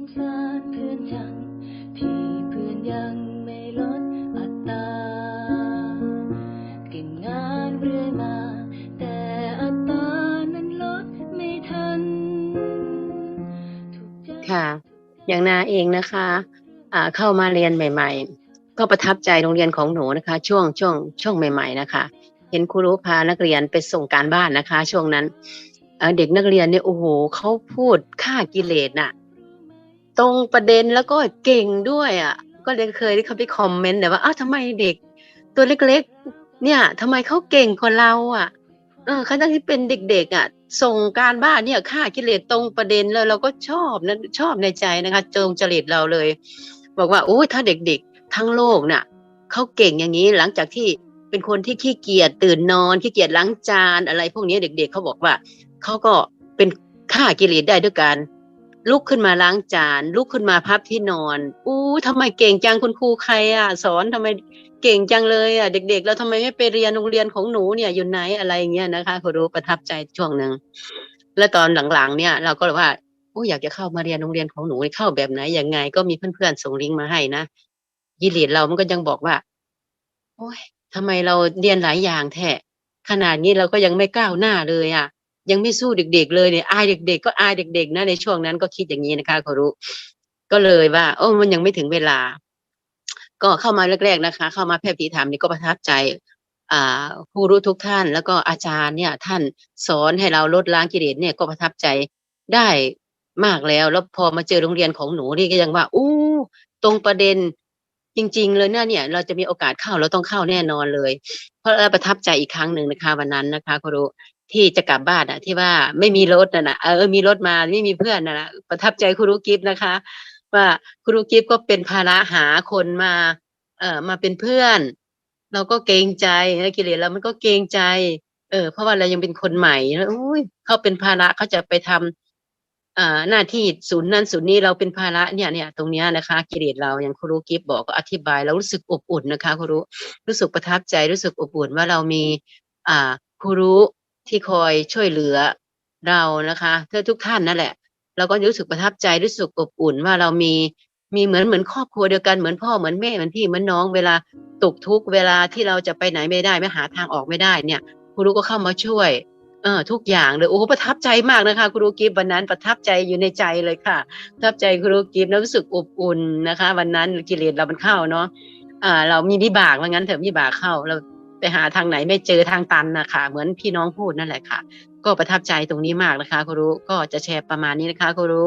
งสารเพื่อนจัง ที่เพื่อนยังไม่ลดอัตราเก่งงานเรื่อยมา แต่อัตรานั้นลดไม่ทัน ค่ะ อย่างนาเองนะคะอ่าเข้ามาเรียนใหม่ ๆ ก็ประทับใจโรงเรียนของหนูนะคะ ช่วงช่วงช่วงใหม่ ๆ นะคะ เห็นครูรู้พานักเรียนไปส่งการบ้านนะคะ ช่วงนั้นเด็กนักเรียนเนี่ยโอ้โหเขาพูดค่ากิเลสน่ะ ตรงประเด็นแล้วก็เก่งด้วยอะ ก็เลยเคยได้เขาไปคอมเมนต์แต่ว่าอ้าวทำไมเด็ก ตัวเล็กๆ เนี่ยทำไมเขาเก่งกว่าเราอะเออขณะที่เป็นเด็ก ๆ อะ ส่งการบ้านเนี่ยค่ากิเลสตรงประเด็นแล้วเราก็ชอบนะชอบในใจนะคะจงจริตเราเลย บอกว่าโอ้ยถ้าเด็กๆ ทั้งโลกน่ะเขาเก่งอย่างนี้หลังจากที่เป็นคนที่ขี้เกียจตื่นนอนขี้เกียจล้างจานอะไร พวกนี้เด็ก ๆเขาบอกว่าเขาก็เป็นฆ่ากิเลสได้ด้วยการ ลุกขึ้นมาล้างจาน ลุกขึ้นมาพับที่นอน อู้ทำไมเก่งจังคุณครูใครอะ สอนทำไมเก่งจังเลยอะ เด็กๆแล้วทำไมไม่ไปเรียนโรงเรียนของหนูเนี่ยอยู่ไหนอะไรอย่างเงี้ยนะคะคุณรู้ประทับใจช่วงหนึ่งแล้วตอนหลังๆ เนี่ย เราก็เลยว่าโอ้อยากจะเข้ามาเรียนโรงเรียนของหนูเข้าแบบไหนยังไง ก็มีเพื่อนๆส่งลิงก์มาให้นะกิเลสเรามันก็ยังบอกว่า โอ้ยทำไมเราเรียนหลายอย่างแท้ขนาดนี้เราก็ยังไม่ก้าวหน้าเลยอะ ยังไม่สู้เด็ก ๆ เลยเนี่ยอายเด็ก ๆ ก็อายเด็ก ๆ นะในช่วงนั้นก็คิดอย่างนี้นะคะเขารู้ก็เลยว่า โอ้มันยังไม่ถึงเวลา ก็เข้ามาแรก ๆนะคะ เข้ามาแพทย์ผีธรรมนี่ก็ประทับใจผู้รู้ทุกท่าน แล้วก็อาจารย์เนี่ย ท่านสอนให้เราลดล้างกิเลสเนี่ยก็ประทับใจได้มากแล้ว แล้วพอมาเจอโรงเรียนของหนูนี่ก็ยังว่าอู้ตรงประเด็นจริง ๆ เลยเนะเนี่ย เราจะมีโอกาสเข้าเราต้องเข้าแน่นอนเลย เพราะเราประทับใจอีกครั้งหนึ่งนะคะวันนั้นนะคะครู ที่จะกลับบ้านอะที่ว่าไม่มีรถน่ะนะเออมีรถมาไม่มีเพื่อนน่ะนะประทับใจครูกิฟต์นะคะ ว่าครูกิฟต์ก็เป็นภาระหาคนมา เอ่อมาเป็นเพื่อน เราก็เกรงใจนะกิเลสเรามันก็เกรงใจ เออเพราะว่าเรายังเป็นคนใหม่แล้วอุ้ยเขาเป็นภาระเขาจะไปทำอ่าหน้าที่ศูนย์นั้นศูนย์นี้เราเป็นภาระเนี่ยเนี่ยตรงเนี้ยนะคะ กิเลสเราอย่างครูกิฟต์บอกก็อธิบายเรารู้สึกอบอุ่นนะคะครูรู้สึกประทับใจรู้สึกอบอุ่นว่าเรามี อ่าครู ที่คอยช่วยเหลือเรานะคะเธอทุกท่านนั่นแหละ เราก็รู้สึกประทับใจรู้สึกอบอุ่นว่าเรามีมีเหมือนเหมือนครอบครัวเดียวกันเหมือนพ่อเหมือนแม่เหมือนพี่เหมือนน้องเวลาตกทุกเวลาที่เราจะไปไหนไม่ได้ไม่หาทางออกไม่ได้เนี่ยครูก็เข้ามาช่วยเออทุกอย่างเลยโอ้ประทับใจมากนะคะครูกิฟวันนั้นประทับใจอยู่ในใจเลยค่ะประทับใจครูกิฟแล้วรู้สึกอบอุ่นนะคะ วันนั้นกิเลสเรามันเข้าเนาะอ่าเรามีวิบากว่างั้นเถอะวิบากเข้าเรา ไปหาทางไหนไม่เจอทางตันนะคะเหมือนพี่น้องพูดนั่นแหละค่ะ ก็ประทับใจตรงนี้มากนะคะครูก็จะแชร์ประมาณนี้นะคะครู